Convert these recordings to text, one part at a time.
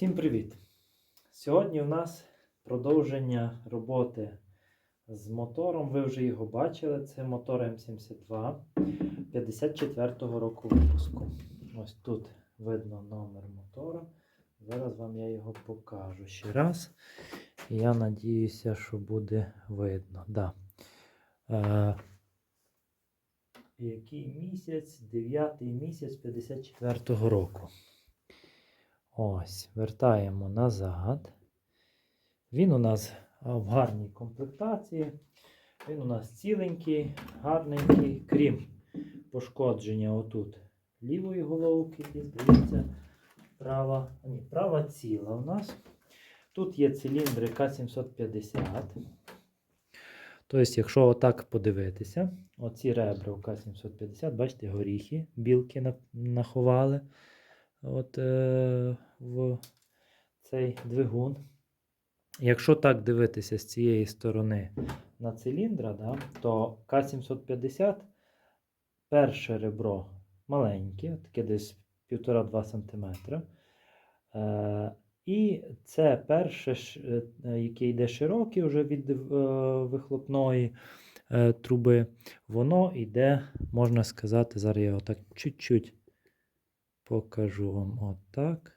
Всім привіт! Сьогодні у нас продовження роботи з мотором. Ви вже його бачили. Це мотор М72 54-го року випуску. Ось тут видно номер мотора. Зараз вам я його покажу ще раз. Я надіюся, що буде видно. Да. Е, який місяць? 9 місяць 54-го року. Ось, вертаємо назад. Він у нас в гарній комплектації. Він у нас ціленький, гарненький, крім пошкодження отут лівої головки, і, здається, права, ні, права ціла у нас. Тут є циліндри К750. Тобто, якщо отак подивитися, оці ребра у К750, бачите, горіхи, білки наховали от, е, в цей двигун. Якщо так дивитися з цієї сторони на циліндра, да, то К750 перше ребро маленьке, таке десь 1,5-2 см. Е, і це перше, е, яке йде широке вже від е, вихлопної е, труби, воно йде, можна сказати, зараз я його так чуть-чуть покажу вам отак.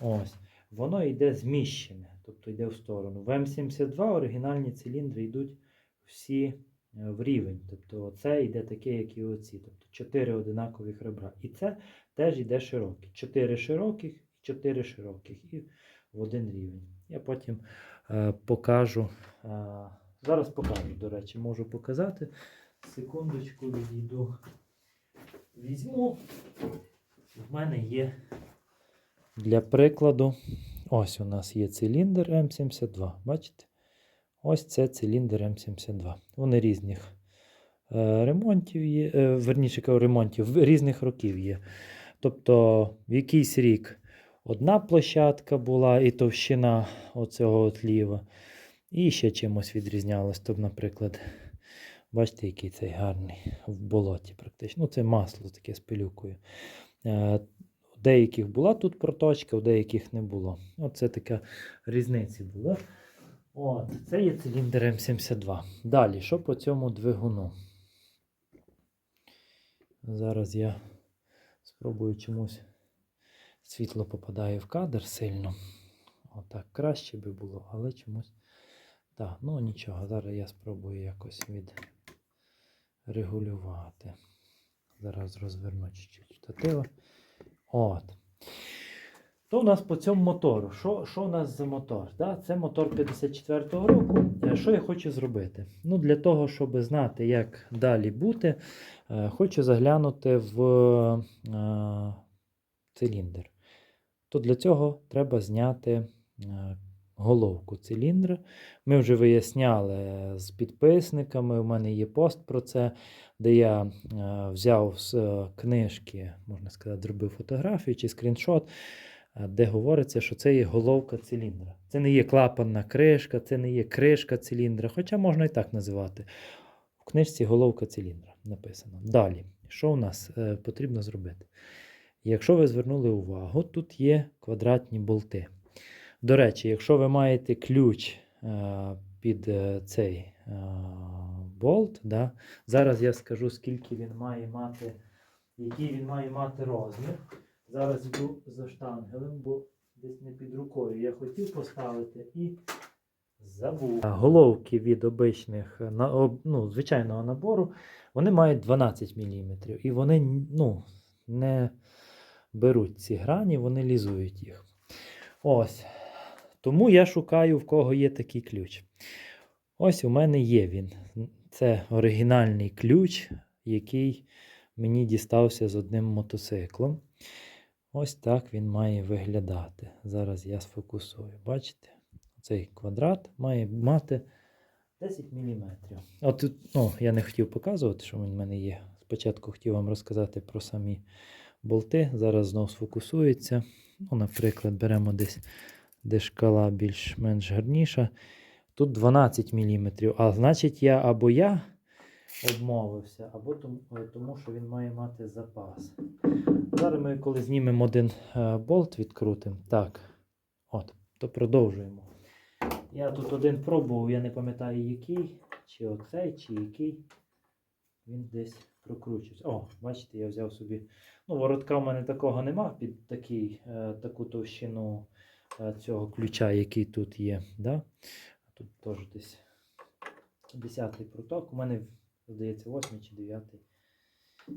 Ось. Воно йде зміщене, тобто йде в сторону. В М72 оригінальні циліндри йдуть всі е, в рівень. Тобто це йде таке, як і оці. Тобто 4 одинакових ребра. І це теж йде широкі. 4 широких і 4 широких. І в один рівень. Я потім е, покажу. Е, зараз покажу, до речі, можу показати. Секундочку відійду. Візьму. В мене є для прикладу. Ось у нас є циліндр М72. Бачите? Ось це циліндр М72. Вони різних е, ремонтів є, е, верніше ремонтів різних років є. Тобто, в якийсь рік одна площадка була і товщина оцього от ліва, і ще чимось відрізнялось. Тобто, наприклад, бачите, який цей гарний в болоті практично. Ну, це масло таке з пилюкою. Е, У деяких була тут проточка, у деяких не було. Оце така різниця була. От, це є циліндр М72. Далі, що по цьому двигуну? Зараз я спробую чомусь світло попадає в кадр сильно. Отак краще би було, але чомусь. Так, ну нічого, зараз я спробую якось відрегулювати. Зараз розверну чуть-чуть штатива. От. То у нас по цьому мотору. Що, що у нас за мотор? Да? Це мотор 54-го року. Е, Що я хочу зробити? Ну, Для того, щоб знати, як далі бути, е, хочу заглянути в е, циліндр. То для цього треба зняти головку циліндра. Ми вже виясняли з підписниками. У мене є пост про це, де я е, взяв з е, книжки, можна сказати, зробив фотографію чи скріншот, е, де говориться, що це є головка циліндра. Це не є клапанна кришка, це не є кришка циліндра, хоча можна і так називати. В книжці головка циліндра написано. Далі, що у нас потрібно зробити? Якщо ви звернули увагу, тут є квадратні болти. До речі, якщо ви маєте ключ е, під е, цей е, болт, да, зараз я скажу, скільки він має мати, який він має мати розмір. Зараз йду за штангелем, бо десь не під рукою. Я хотів поставити і забув. Головки від обичних ну, звичайного набору, вони мають 12 мм. І вони ну, не беруть ці грані, вони лізують їх. Ось. Тому я шукаю, в кого є такий ключ. Ось у мене є він. Це оригінальний ключ, який мені дістався з одним мотоциклом. Ось так він має виглядати. Зараз я сфокусую. Бачите? Цей квадрат має мати 10 мм. От, ну, я не хотів показувати, що він в мене є. Спочатку хотів вам розказати про самі болти. Зараз знову сфокусується. Ну, наприклад, беремо десь, де шкала більш-менш гарніша. Тут 12 мм. А значить, я або я обмовився, або тому, е, що він має мати запас. Зараз ми, коли знімемо один е, болт, відкрутимо. Так. От, то продовжуємо. Я тут один пробував, я не пам'ятаю який, чи оцей, чи який. Він десь прокручується. О, бачите, я взяв собі. Ну, воротка в мене такого нема під такий, е, таку товщину цього ключа, який тут є. Да? Тут теж десь 10 проток. У мене, здається, 8 чи 9.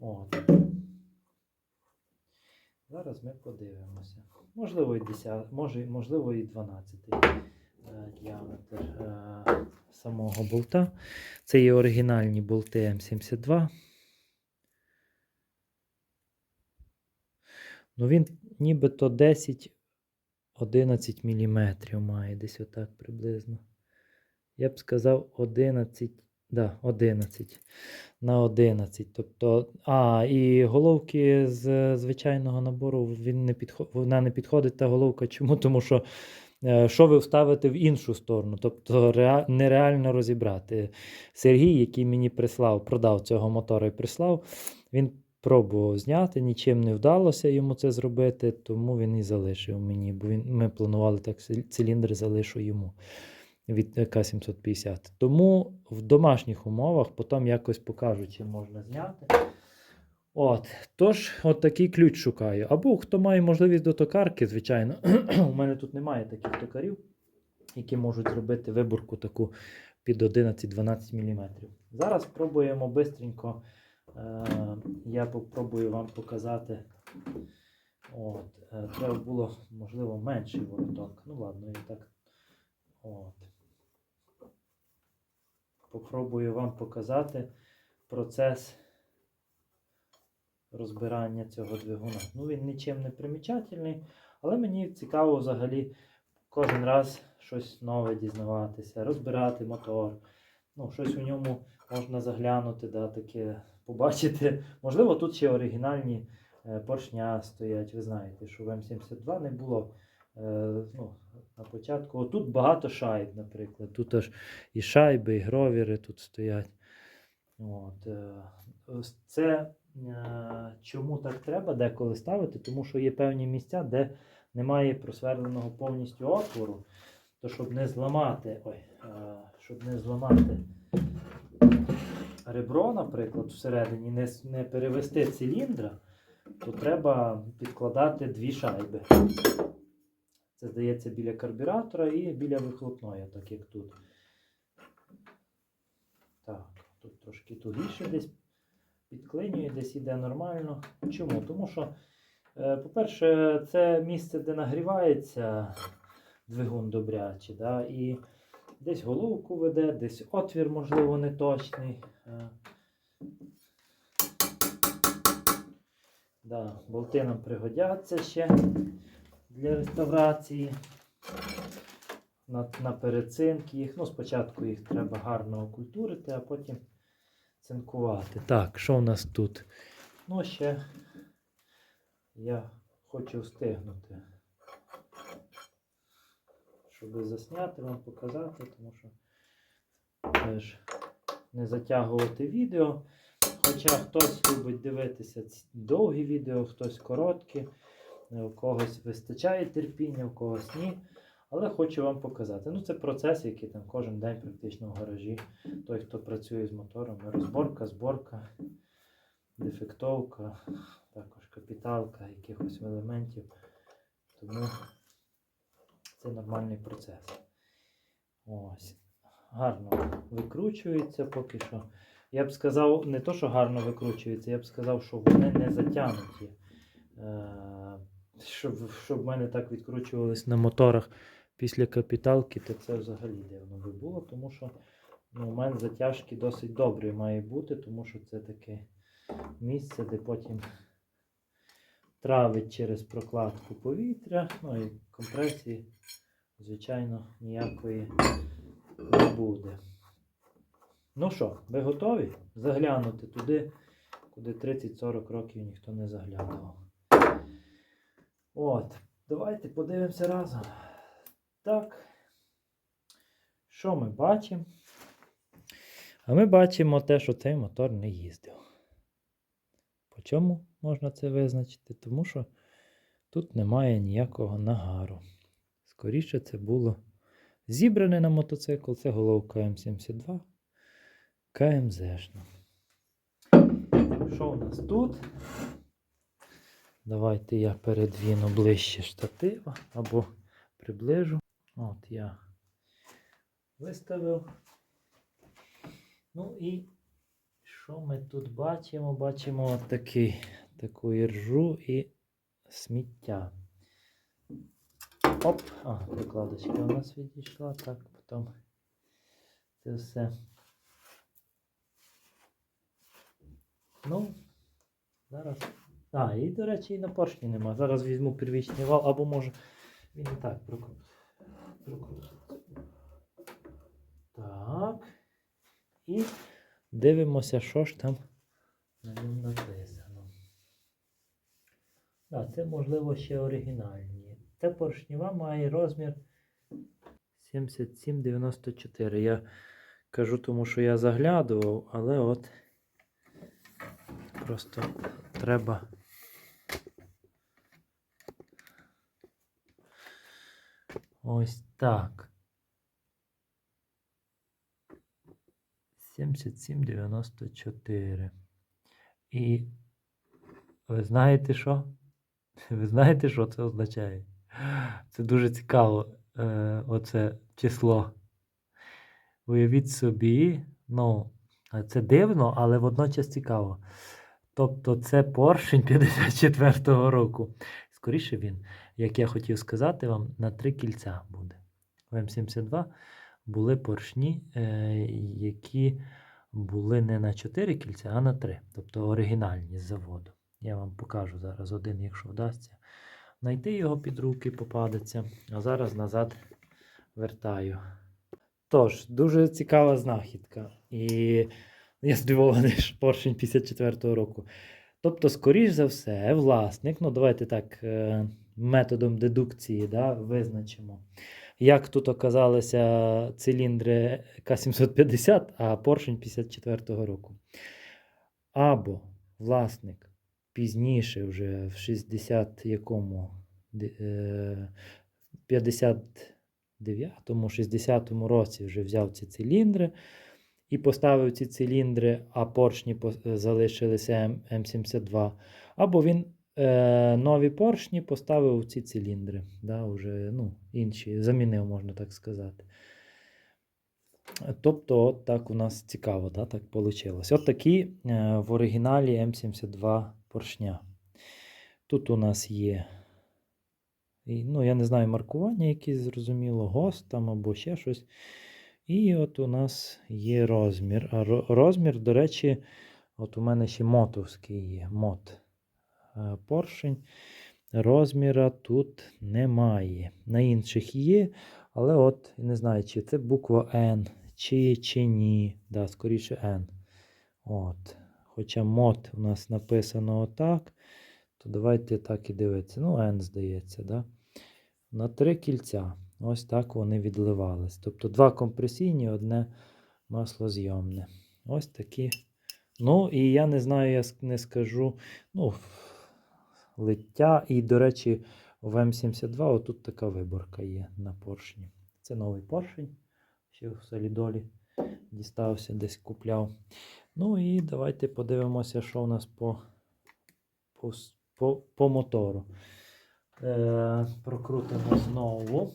От. Зараз ми подивимося. Можливо, і 10, може, можливо, і 12 е, діаметр е, самого болта. Це є оригінальні болти М72. Ну, він нібито 10-11 мм має десь отак приблизно. Я б сказав 11, да, 11 на 11. Тобто, а, і головки з звичайного набору він не підход, вона не підходить та головка. Чому? Тому що е, що ви вставите в іншу сторону, тобто реа- нереально розібрати. Сергій, який мені прислав, продав цього мотора і прислав, він пробував зняти, нічим не вдалося йому це зробити, тому він і залишив мені, бо він, ми планували так циліндр залишу йому від К750. Тому в домашніх умовах потім якось покажу, чи можна зняти. От, тож, от такий ключ шукаю. Або хто має можливість до токарки, звичайно. У мене тут немає таких токарів, які можуть зробити виборку таку під 11-12 мм. Зараз спробуємо бистренько. Е, я попробую вам показати. От, е, треба було, можливо, менший вороток. Ну ладно, і так. От. Попробую вам показати процес розбирання цього двигуна. Ну, він нічим не примічательний, але мені цікаво взагалі кожен раз щось нове дізнаватися, розбирати мотор. Ну, щось у ньому можна заглянути, да, таке, побачити. Можливо, тут ще оригінальні е, поршня стоять. Ви знаєте, що в М72 не було. е, ну, на початку. Тут багато шайб, наприклад. Тут аж і шайби, і гровіри тут стоять. От. е, Це чому так треба деколи ставити? Тому що є певні місця, де немає просверленого повністю отвору. То щоб не зламати, ой, щоб не зламати ребро, наприклад, всередині, не, не перевести циліндра, то треба підкладати дві шайби. Це здається біля карбюратора і біля вихлопної, так як тут. Так, тут трошки тугіше десь підклинює, десь іде нормально. Чому? Тому що, е, по-перше, це місце, де нагрівається двигун добряче, да, і десь головку веде, десь отвір, можливо, не точний. Е, Да, болти нам пригодяться ще для реставрації. На, на їх. Ну, спочатку їх треба гарно окультурити, а потім цинкувати. Так, що в нас тут? Ну, ще я хочу встигнути, щоб засняти, вам показати, тому що теж не затягувати відео. Хоча хтось любить дивитися довгі відео, хтось короткі, у когось вистачає терпіння, у когось ні. Але хочу вам показати. Ну, це процес, який там кожен день практично в гаражі. Той, хто працює з мотором, розборка, зборка, дефектовка, також капіталка якихось елементів. Тому це нормальний процес. Ось. Гарно викручується поки що. Я б сказав, не то, що гарно викручується, я б сказав, що вони не затягнуті. Е, Щоб, щоб в мене так відкручувались на моторах після капіталки, то це взагалі дивно би було, тому що ну, у мене затяжки досить добрі має бути, тому що це таке місце, де потім травить через прокладку повітря, ну і компресії, звичайно, ніякої не буде. Ну що, ви готові заглянути туди, куди 30-40 років ніхто не заглядував? От, давайте подивимося разом. Так. Що ми бачимо? А ми бачимо те, що цей мотор не їздив. По чому можна це визначити? Тому що тут немає ніякого нагару. Скоріше це було зібране на мотоцикл. Це головка М72 КМЗшна. Що у нас тут? Давайте я передвіну ближче штатива або приближу. От я виставив. Ну і що ми тут бачимо? Бачимо от такий, таку іржу і сміття. Оп! А, прикладочка у нас відійшла, так, потім це все. Ну, зараз. А, і, до речі, і на поршні нема. Зараз візьму первічний вал, або може він і так прокрутить. Прокрутить. Так. І дивимося, що ж там на ньому написано. Так, це можливо ще оригінальні. Це поршнева має розмір 77,94. Я кажу, тому що я заглядував, але от просто треба. Ось так. 77,94. І ви знаєте що? Ви знаєте, що це означає? Це дуже цікаво, е, оце число. Уявіть собі, ну, це дивно, але водночас цікаво. Тобто це поршень 54-го року. Скоріше він, як я хотів сказати вам, на три кільця буде. У М72 були поршні, е, які були не на 4 кільця, а на 3. Тобто оригінальні з заводу. Я вам покажу зараз один, якщо вдасться. Найти його під руки попадеться. А зараз назад вертаю. Тож, дуже цікава знахідка. І я здивований, що поршень 54-го року. Тобто, скоріш за все, власник, ну давайте так, е, методом дедукції да, визначимо, як тут оказалися циліндри К750, а поршень 54-го року. Або власник пізніше, вже в 60 якому де- е, 59-му, 60-му році вже взяв ці циліндри і поставив ці циліндри, а поршні залишилися М- М72. Або він е, нові поршні поставив у ці циліндри. Да, вже, ну, інші, замінив, можна так сказати. Тобто, от так у нас цікаво, да, так вийшло. От такі е, в оригіналі М72 поршня. Тут у нас є, ну, я не знаю, маркування якісь зрозуміло, ГОСТ там або ще щось. І от у нас є розмір. А розмір, до речі, от у мене ще мотовський є. Мот е, поршень. Розміра тут немає. На інших є, але от не знаю, чи це буква N, чи, чи ні. Да, скоріше N. От. Хоча мод у нас написано отак, то давайте так і дивитися. Ну, N здається, да? На три кільця. Ось так вони відливались. Тобто два компресійні, одне маслозйомне. Ось такі. Ну, і я не знаю, я не скажу. Ну, лиття. І, до речі, в М72 отут така виборка є на поршні. Це новий поршень. Ще в солідолі дістався, десь купляв. Ну і давайте подивимося, що у нас по, по, по, по мотору. Е, прокрутимо знову.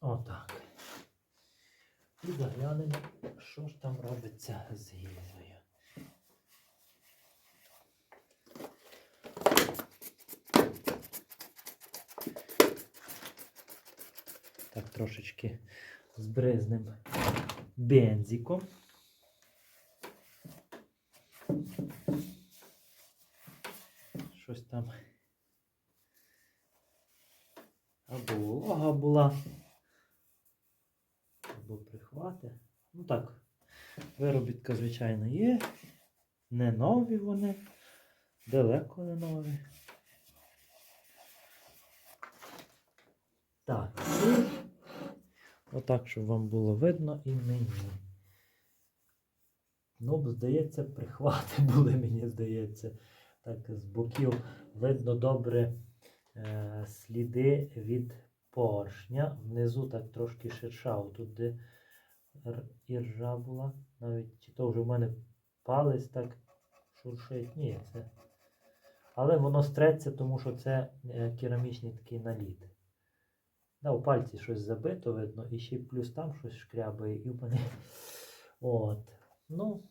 Отак. І заглянемо, що ж там робиться з гільзою. Так, трошечки збризнем бензиком. Щось там. Або волога була. Або прихвати. Ну так, виробітка, звичайно, є. Не нові вони. Далеко не нові. Так, і отак, щоб вам було видно і мені. Ну, здається, прихвати були, мені здається. Так, з боків видно добре е, сліди від поршня. Внизу так трошки ширша. Тут, де іржа була. Навіть чи то вже в мене палець так шуршить. Ні, це. Але воно стреться, тому що це е, керамічний такий наліт. Да, у пальці щось забито, видно, і ще плюс там щось шкрябає, і в мене. От. Ну.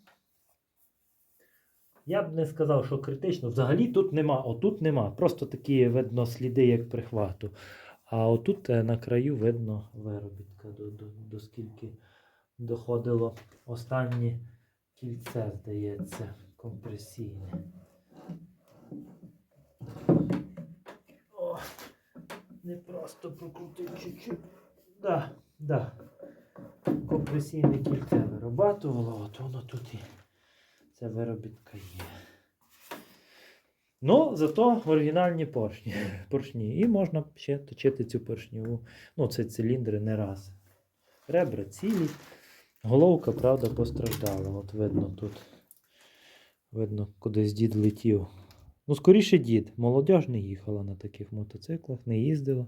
Я б не сказав, що критично. Взагалі тут нема, отут нема. Просто такі видно сліди, як прихвату. А отут е, на краю видно виробітка, до, до, до скільки доходило останнє кільце, здається, компресійне. О, не просто прокрутив чуть-чуть. Да, да. Компресійне кільце вирабатувало, от воно тут і ця виробітка є. Ну, зато оригінальні поршні. поршні. І можна ще точити цю поршневу. Ну, це циліндри не раз. Ребра цілі. Головка, правда, постраждала. От видно тут. Видно, кудись дід летів. Ну, скоріше дід. Молодіж не їхала на таких мотоциклах, не їздила.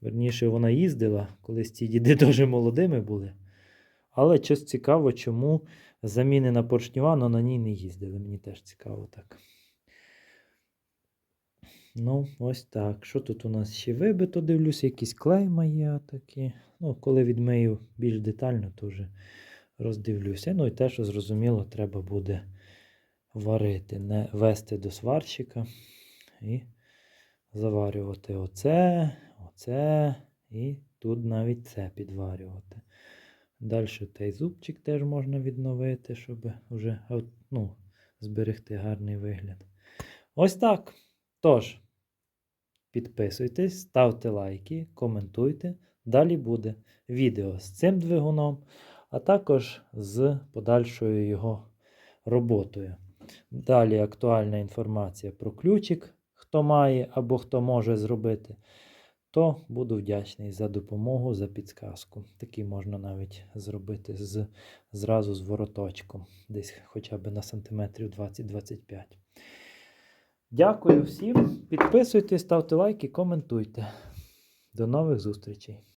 Верніше, вона їздила, колись ці діди дуже молодими були. Але щось цікаво, чому заміни на поршнева, але на ній не їздили. Мені теж цікаво так. Ну, ось так. Що тут у нас ще вибито? Дивлюся, якісь клейма є такі. Ну, коли відмию більш детально, то вже роздивлюся. Ну і те, що зрозуміло, треба буде варити, не вести до сварщика і заварювати оце, оце і тут навіть це підварювати. Далі той зубчик теж можна відновити, щоб вже ну, зберегти гарний вигляд. Ось так. Тож, підписуйтесь, ставте лайки, коментуйте. Далі буде відео з цим двигуном, а також з подальшою його роботою. Далі актуальна інформація про ключик, хто має або хто може зробити, то буду вдячний за допомогу, за підсказку. Такий можна навіть зробити з, зразу з вороточком, десь хоча б на сантиметрів 20-25. Дякую всім. Підписуйтесь, ставте лайки, коментуйте. До нових зустрічей!